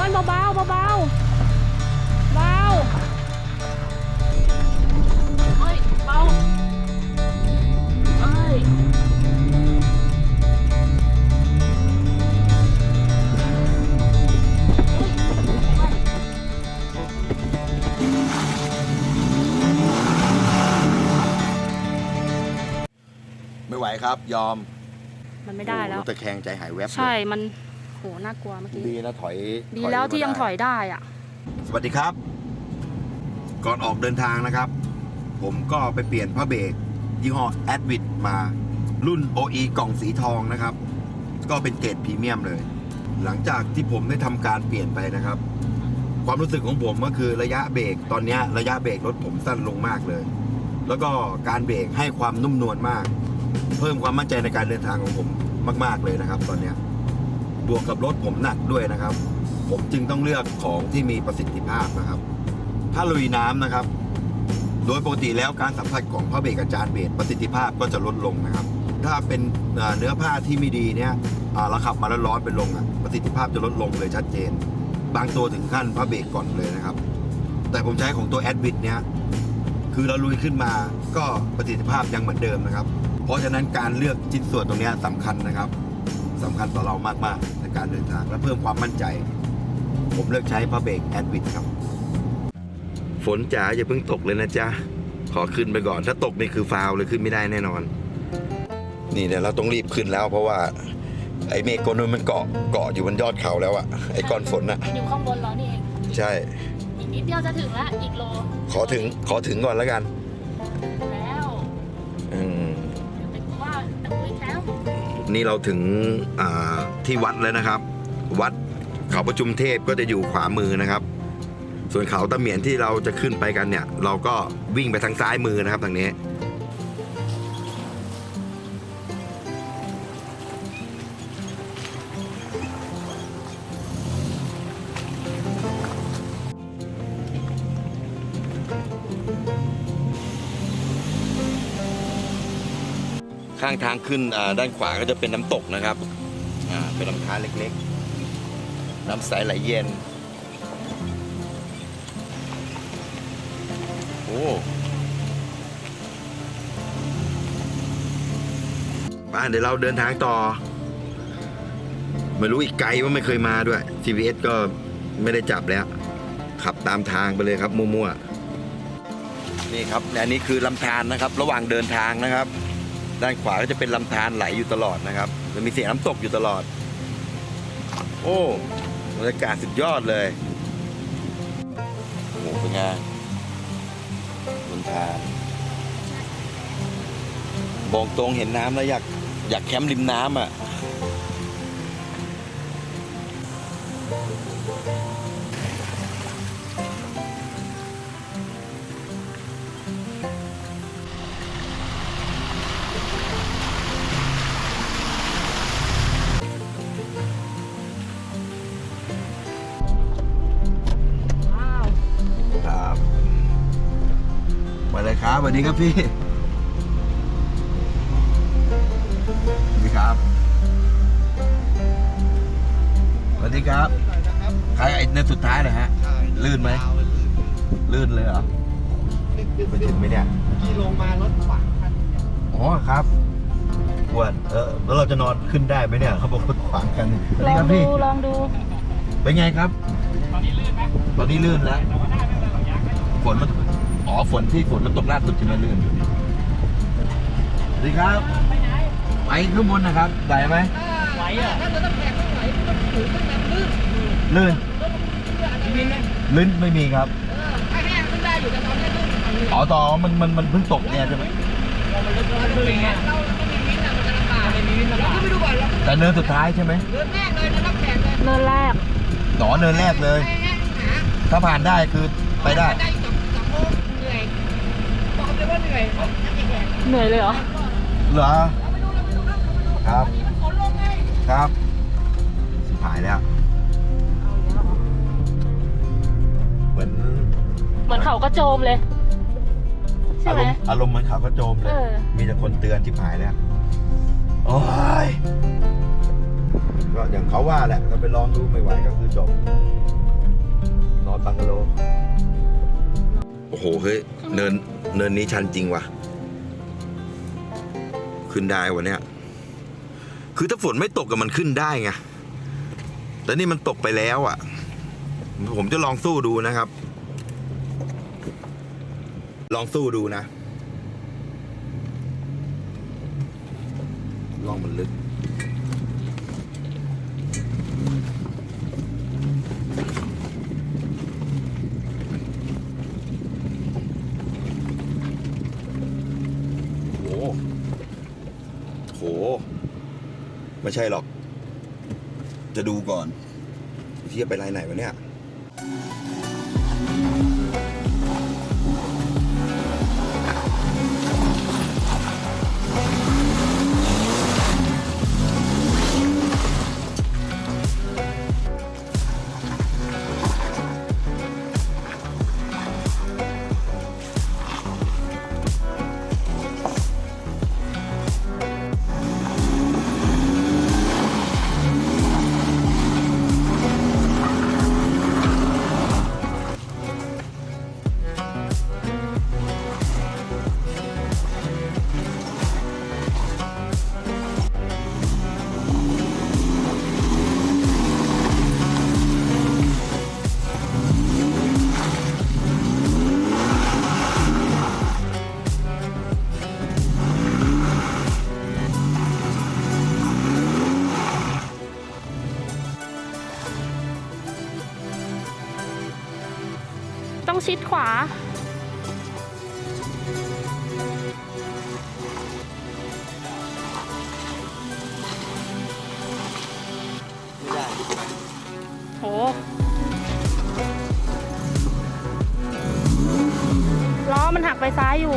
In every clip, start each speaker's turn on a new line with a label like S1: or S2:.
S1: บอลเบาเบาเบาเบาเบาเอ้ยเบาเอ้ย
S2: ไม่ไหวครับยอม
S1: มันไม่ได้แล้ว
S2: โอ้โหตะแคงใจหายแวบเลย
S1: ใช่ มัน โหน่ากลัวเมื่อกี้
S2: ดีนะถอย
S1: ดีแล้วที่ยังถอยได้อะ
S2: สวัสดีครับ ก่อนออกเดินทางนะครับ ผมก็ไปเปลี่ยนผ้าเบรกยี่ห้อ a d v i t มารุ่น OE กล่องสีทองนะครับ ก็เป็นเกรดพรีเมียมเลย หลังจากที่ผมได้ทำการเปลี่ยนไปนะครับ ความรู้สึกของผมก็คือระยะเบรกตอนเนี้ยระยะเบรกรถผมสั้นลงมากเลย แล้วก็การเบรกให้ความนุ่มนวลมาก เพิ่มความมั่นใจในการเดินทางของผมมาก ๆเลยนะครับ ตอนเนี้ย บวกกับรถผมหนักด้วยนะครับ ผมจึงต้องเลือกของที่มีประสิทธิภาพนะครับ ถ้าลุยน้ำนะครับ โดยปกติแล้วการสัมผัสของผ้าเบรกกับจานเบรกประสิทธิภาพก็จะลดลงนะครับ ถ้าเป็นเนื้อผ้าที่ไม่ดีเนี่ยเราขับมาแล้วร้อนเป็นลงอะประสิทธิภาพจะลดลงเลยชัดเจน บางตัวถึงขั้นผ้าเบรกก่อนเลยนะครับ แต่ผมใช้ของตัวแอดวิดเนี่ยคือเราลุยขึ้นมาก็ประสิทธิภาพยังเหมือนเดิมนะครับ เพราะฉะนั้นการเลือกชิ้นส่วนตรงนี้ยสำคัญนะครับ สำคัญต่อเรามาก ๆ ในการเดินทาง และเพิ่มความมั่นใจ ผมเลือกใช้ผ้าเบรกแอดวิดครับ ฝนจ๋าอย่าเพิ่งตกเลยนะจ๊ะ ขอขึ้นไปก่อน ถ้าตกนี่คือฟาวเลยขึ้นไม่ได้แน่นอน นี่เดี๋ยวเราต้องรีบขึ้นแล้ว เพราะว่า ไอ้เมฆก้อนนู้นมันเกาะเกาะอยู่บนยอดเขาแล้วอะไอ้ก้อนฝนอะ
S1: อยู่ข้างบนเรานี่เอง
S2: ใช่
S1: อีกนิดเดียวจะถึงละอีกโล
S2: ขอถึงขอถึงก่อนแล้วกัน
S1: แล้ว
S2: นี่เราถึงที่วัดแล้วนะครับ วัดเขาประชุมเทพก็จะอยู่ขวามือนะครับ ส่วนเขาตะเหมียนที่เราจะขึ้นไปกันเนี่ย เราก็วิ่งไปทางซ้ายมือนะครับทางนี้ ข้างทางขึ้นด้านขวาก็จะเป็นน้ำตกนะครับเป็นลำธารเล็กๆ น้ำใสไหลเย็น โอ้บ้านเดี๋ยวเราเดินทางต่อ ไม่รู้อีกไกลว่าไม่เคยมาด้วย GPS ก็ไม่ได้จับแล้ว ขับตามทางไปเลยครับ มั่วๆ นี่ครับและนี่คือลำธารนะครับ ระหว่างเดินทางนะครับ ด้านขวาก็จะเป็นลำธารไหลอยู่ตลอดนะครับจะมีเสียงน้ำตกอยู่ตลอด โอ้บรรยากาศสุดยอดเลยโอ้โหเป็นไงลำธารบอกตรงเห็นน้ำแล้วอยากอยากแคมป์ริมน้ำอะ ครับสวัสดีครับพี่สวัสดีครับสวัสดีครับใครไอ้เนื้อสุดท้ายเลยฮะ ลื่นไหม ลื่นเลยเหรอไปถึงไหมเนี่ย
S3: ขี่ลงมารถขวางคัน
S2: อ๋อครับปวดเออแล้วเราจะนอนขึ้นได้ไหมเนี่ยเขาบอกรถขวางกันสวัส
S1: ล
S2: ดี
S1: อง
S2: ครับ
S1: ดู
S2: พี่
S1: ลองดู
S2: เป็นไงครับ
S3: ตอนนี้ลื่นไหม
S2: ตอนนี้ลื่นแล้ว
S3: แต่ว่าได้ไม่เป็นระยะไม่
S2: ฝนมัน อ๋อฝนที่ฝนมันตกล่าสุดใช่ไหมลื่นสวัสดีครับ
S3: ไปไหน
S2: ไปข้างบนนะครับได้ไหม
S3: ไหวอะถ้าจะต้องแขกไม่ไหวมันต้องถูขึ้นมาลื่น
S2: ลื่น
S3: มีวินไหม
S2: ลื่นไม่มีครับ
S3: เออถ้าแห้งขึ้นได้อยู่แต่ตอนนี้ลื่นทางนี้
S2: อ๋อต่อมันมันมันเพิ่งตกเนี่ยใช่ไหม
S3: มันลึกมันลึกไงเราต้องมีวินอะมันจะลำบากไม่มีวินลำบากเราก็ไปดูก่อนเรา
S2: แต่เนินสุดท้ายใช่ไหม
S3: เดินแรกเลยนะรับแขกเลย
S1: เนินแรก
S2: หนอเนินแรกเลย
S3: ให้ให้หา
S2: ถ้าผ่านได้คือไปได้
S3: เลยว่าเหนื่อยนักแขก
S1: เหนื่อยเลยเหรอ
S2: เหรอ
S3: เราไปดูเราไปดูเราไปดู
S2: ครับ
S3: วันนี้มันฝนลงไง
S2: ครับชิบหายแล้ว เหมือน
S1: เหมือนเขากระโจมเลย ใช่
S2: อา
S1: ไห
S2: ร
S1: ม
S2: มณ์อารมณ์เหมือนขาวกระโจมเล
S1: เอยอ
S2: มีแต่คนเตือนชิบหายแล้ว โอ้ย ก็อย่างเขาว่าแหละถ้าไปลองดูไม่ไหวก็คือจบ นอนบังกะโล โอ้โห เฮ้ย เนิน เนินนี้ชันจริงว่ะ ขึ้นได้วะเนี่ย คือถ้าฝนไม่ตกกับมันขึ้นได้ไง แต่นี่มันตกไปแล้วอะ ผมจะลองสู้ดูนะครับ ลองสู้ดูนะลองมันลึก โห โห ไม่ใช่หรอก จะดูก่อนเทียบไปลายไหนวะเนี่ย
S1: ต้องชิดขวา โห ล้อมันหักไปซ้ายอยู่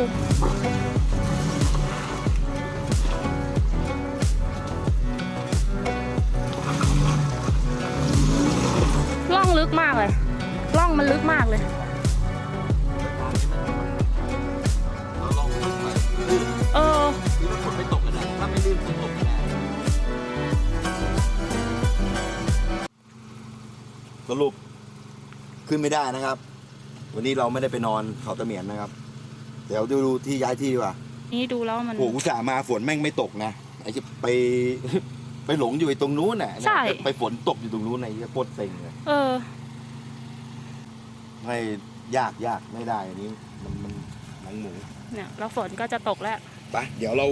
S1: ล่องลึกมากเลย ล่องมันลึกมากเลย
S2: รุปขึ้นไม่ได้นะครับ วันนี้เราไม่ได้ไปนอนเขาตะเหมียนนะครับ เดี๋ยวดูดูที่ย้ายที่ดีกว่า
S1: นี่ดูแล้วมัน
S2: โอ้อุตส่าห์มาฝนแม่งไม่ตกนะไอ้ที่ไป ไปหลงอยู่ไอ้ตรงนู้นน่ะ
S1: ใช่
S2: ไปฝนตกอยู่ตรงนู้นไอ้เหี้ยโคตรเซ็งเลย
S1: เออ
S2: ไม่ยากยากไม่ได้อันนี้ มันมันหนังหมู
S1: เนี่ยแล้วฝนก็จะตกแล้ว
S2: ไปเดี๋ยวเรา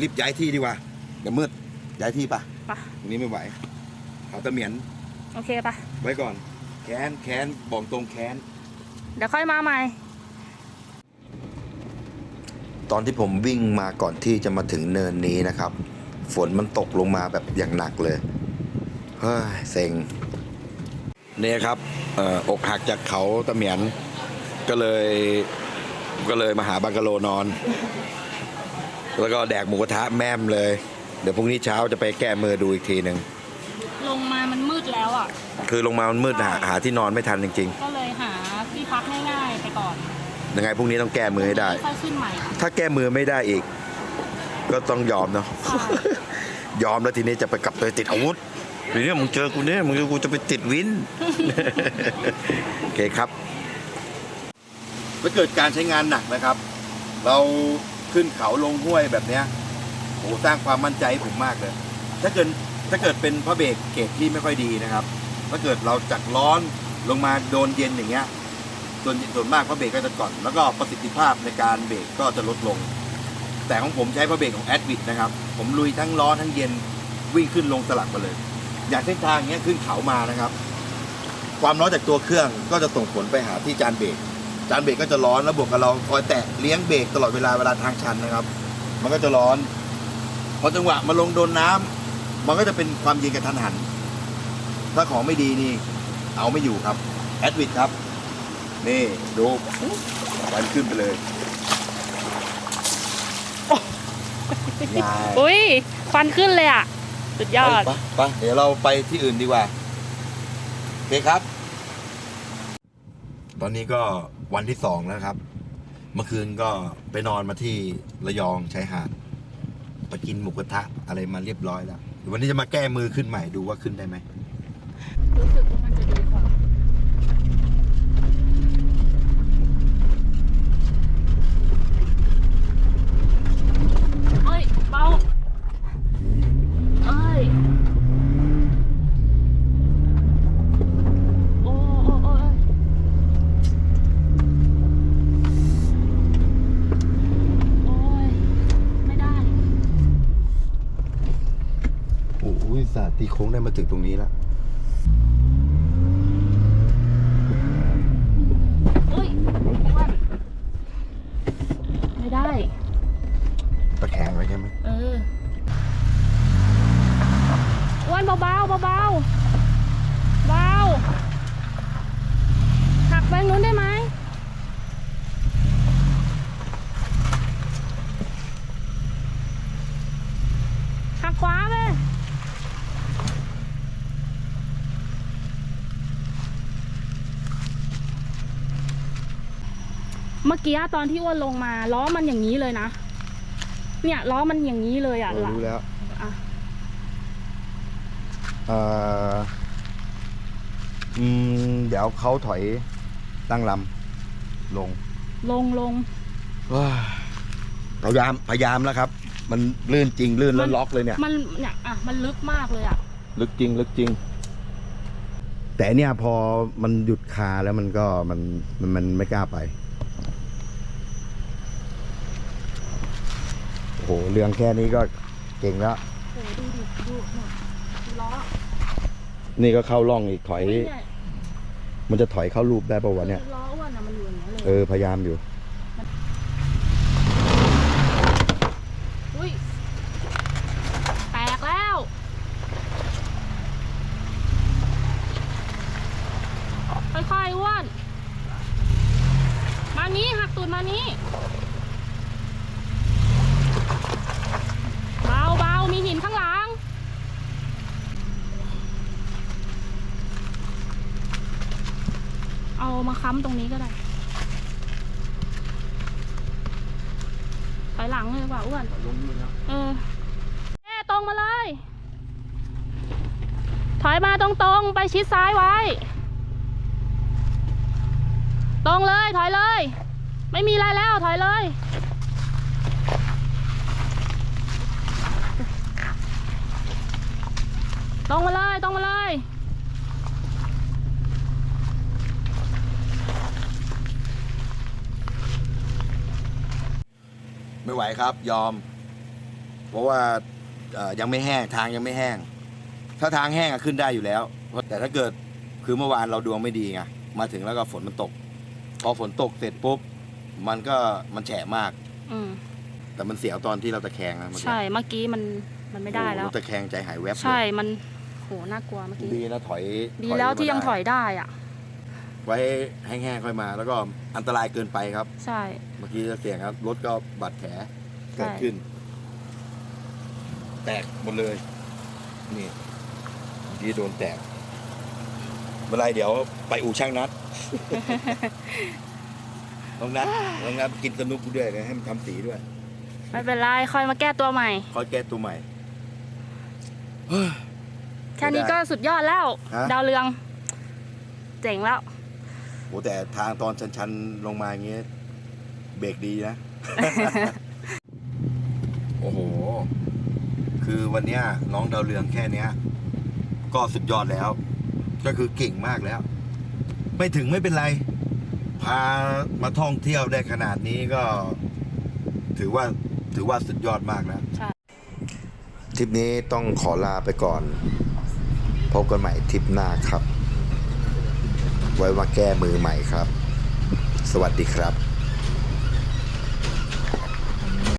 S2: รีบย้ายที่ดีกว่าเดี๋ยวมืดย้ายที่ปะ
S1: ไป
S2: ตรงนี้ไม่ไหวเขาตะเหมียน
S1: โอเคปะ
S2: ไว้ก่อน แค้นแค้นบอกตรงแค้น
S1: เดี๋ยวค่อยมาใหม่
S2: ตอนที่ผมวิ่งมาก่อนที่จะมาถึงเนินนี้นะครับ ฝนมันตกลงมาแบบอย่างหนักเลย เฮ้ยเซ็งเนี่ยครับเอ่ออกหักจากเขาตะเหมียน ก็เลยก็เลยมาหาบังกะโลนอน แล้วก็แดกหมูกระทะแม่มเลย เดี๋ยวพรุ่งนี้เช้าจะไปแก้มือดูอีกทีหนึ่ง
S1: ลงมามันมืด แล้วอะ
S2: คือลงมามันมืดหาหาที่นอนไม่ทันจริง
S1: ก็เลยหาที่พักง่ายๆไปก่อน
S2: ๆ ยังไงพรุ่งนี้ต้องแก้มือให้ได้
S1: ค่อยขึ้นใหม่
S2: ถ้าแก้มือไม่ได้อีก ก็ต้องยอมเนาะ
S1: ใช่
S2: ยอมแล้วทีนี้จะไปกลับไปติดอาวุธทีนี้มึงเจอกูเนี่ยมึงกูจะไปติดวิน โอเคครับ ถ้าเกิดการใช้งานหนักนะครับ เราขึ้นเขาลงห้วยแบบเนี้ยโหสร้างความมั่นใจให้ผมมากเลย ถ้าเกิด ถ้าเกิดเป็นพระเบรกเกรดที่ไม่ค่อยดีนะครับ ถ้าเกิดเราจากร้อนลงมาโดนเย็นอย่างเงี้ยส่วนส่วนมากพระเบรกก็จะก่อน แล้วก็ประสิทธิภาพในการเบรกก็จะลดลง แต่ของผมใช้พระเบรกของแอดวิดนะครับ ผมลุยทั้งร้อนทั้งเย็นวิ่งขึ้นลงสลับมาเลย อย่างเส้นทางเนี้ยขึ้นเขามานะครับ ความร้อนจากตัวเครื่องก็จะส่งผลไปหาที่จานเบรกจานเบรกก็จะร้อนแล้วบวกกับเราคอยแตะเลี้ยงเบรกตลอดเวลาเวลาทางชันนะครับ มันก็จะร้อนพอจังหวะมาลงโดนน้ำ มันก็จะเป็นความเย็นกระทันหัน ถ้าของไม่ดีนี่ เอาไม่อยู่ครับแอดวิดครับ นี่ดูวันขึ้นไปเลยยาย
S1: อุ้ยควันขึ้นเลยอะ สุดยอด
S2: ไปไปเดี๋ยวเราไปที่อื่นดีกว่าโอเคครับ ตอนนี้ก็วันที่สองแล้วครับ เมื่อคืนก็ไปนอนมาที่ระยองชายหาดไปกินหมูกระทะอะไรมาเรียบร้อยแล้ว วันนี้จะมาแก้มือขึ้นใหม่ดูว่าขึ้นได้ไหม
S1: รู้สึกว่ามันจะดีกว่าเอ้ยเบาเอ้ยโอ้โอ้โอ้เอ้ยโอ้ยไม่ได้
S2: โอ้ยสา ตีโค้งได้มาถึงตรงนี้แล้ว
S1: เอ้ยอ้วนไม่ได้
S2: ตะแคงไว้ใช่ไหม
S1: เอออ้วนเบาๆเบาๆเบาเบาหักไปนู้นได้ไหมหักขวาไปเมื่อกี้ตอนที่อ้วนลงมา ล้อมันอย่างนี้เลยนะ เนี่ยล้อมันอย่างนี้เลยอะ
S2: เรารู้แล้ว
S1: อะ
S2: เอ่ออืมเดี๋ยวเขาถอยตั้งลำลง
S1: ลงลง
S2: ว้าพยายามพยายามแล้วครับ มันลื่นจริงลื่นแล้วล็อกเลยเนี่ย
S1: มันเนี่ยอะมันลึกมากเลยอะ
S2: ลึกจริง ลึกจริง แต่เนี่ยพอมันหยุดคาแล้วมันก็มันมันมันไม่กล้าไป โอ้โห เรื่องแค่นี้ก็เก่งแล้ว
S1: โอ้ดูดิดูเนี่ยดูล้อ
S2: นี่ก็เข้าร่องอีกถอย
S1: อุ๊ยเนี่ย
S2: มันจะถอยเข้ารูปได้ปะวะเนี่ย
S1: ล้ออ้วนอะมันอยู่อย่างนี้ยเลย
S2: เออ พยายามอยู่
S1: อุ้ยแตกแล้ว ค่อยๆอ้วน มานี้หักตูดมานี้ เบาเบามีหินข้างหลัง เอามา ค้ำตรงนี้ก็ได้ ถอยหลังเลยดีกว่าอ้วนเออเอ๊ะตรงมาเลย ถอยมาตรงๆ ไปชิดซ้ายไว้ ตรงเลย ถอยเลย ไม่มีอะไรแล้ว ถอยเลย ตรงมาเลย ตรงมาเลย
S2: ไม่ไหวครับ ยอม เพราะว่าเอ่อยังไม่แห้งทางยังไม่แห้ง ถ้าทางแห้งอะขึ้นได้อยู่แล้ว แต่ถ้าเกิดคือเมื่อวานเราดวงไม่ดีไงมาถึงแล้วก็ฝนมันตก พอฝนตกเสร็จปุ๊บ มันก็มันแฉะมาก
S1: อืม
S2: แต่มันเสียวตอนที่เราตะแคงนะเมื่อกี้
S1: ใช่เมื่อกี้มันมันไม่ได้แล้ว
S2: โอ้โหตะแคงใจหายแวบเลย
S1: ใช่มันโหน่ากลัวเมื่อกี้
S2: ดีนะถอย
S1: ดีแล้วที่ยังถอยได้อะ
S2: ไว้แห้งๆค่อยมา แล้วก็อันตรายเกินไปครับ
S1: ใช่
S2: เมื่อกี้เสียงครับรถก็บาดแผล
S1: ใช่
S2: เกิดขึ้น แตกหมดเลย นี่เมื่อกี้โดนแตกเมื่อไรเดี๋ยวไปอู่ช่างนัดน้องนัดน้องนัดกินสนุกด้วยนะให้มันทำสีด้วย
S1: ไม่เป็นไรค่อยมาแก้ตัวใหม่
S2: คอยแก้ตัวใหม่
S1: แค่นี้ก็สุดยอดแล้ว
S2: ฮะ
S1: ดาวเรือง เจ๋งแล้ว
S2: โหแต่ทางตอนชันๆ ลงมาอย่างเงี้ยเบรกดีนะ โอ้โห คือวันเนี้ยน้องดาวเรืองแค่เนี้ย ก็สุดยอดแล้ว ก็คือเก่งมากแล้ว ไม่ถึงไม่เป็นไร พามาท่องเที่ยวได้ขนาดนี้ก็ ถือว่าถือว่าสุดยอดมากแล้ว
S1: ใช่
S2: ทริปนี้ต้องขอลาไปก่อน พบกันใหม่ทริปหน้าครับ ไว้มาแก้มือใหม่ครับ สวัสดีครับ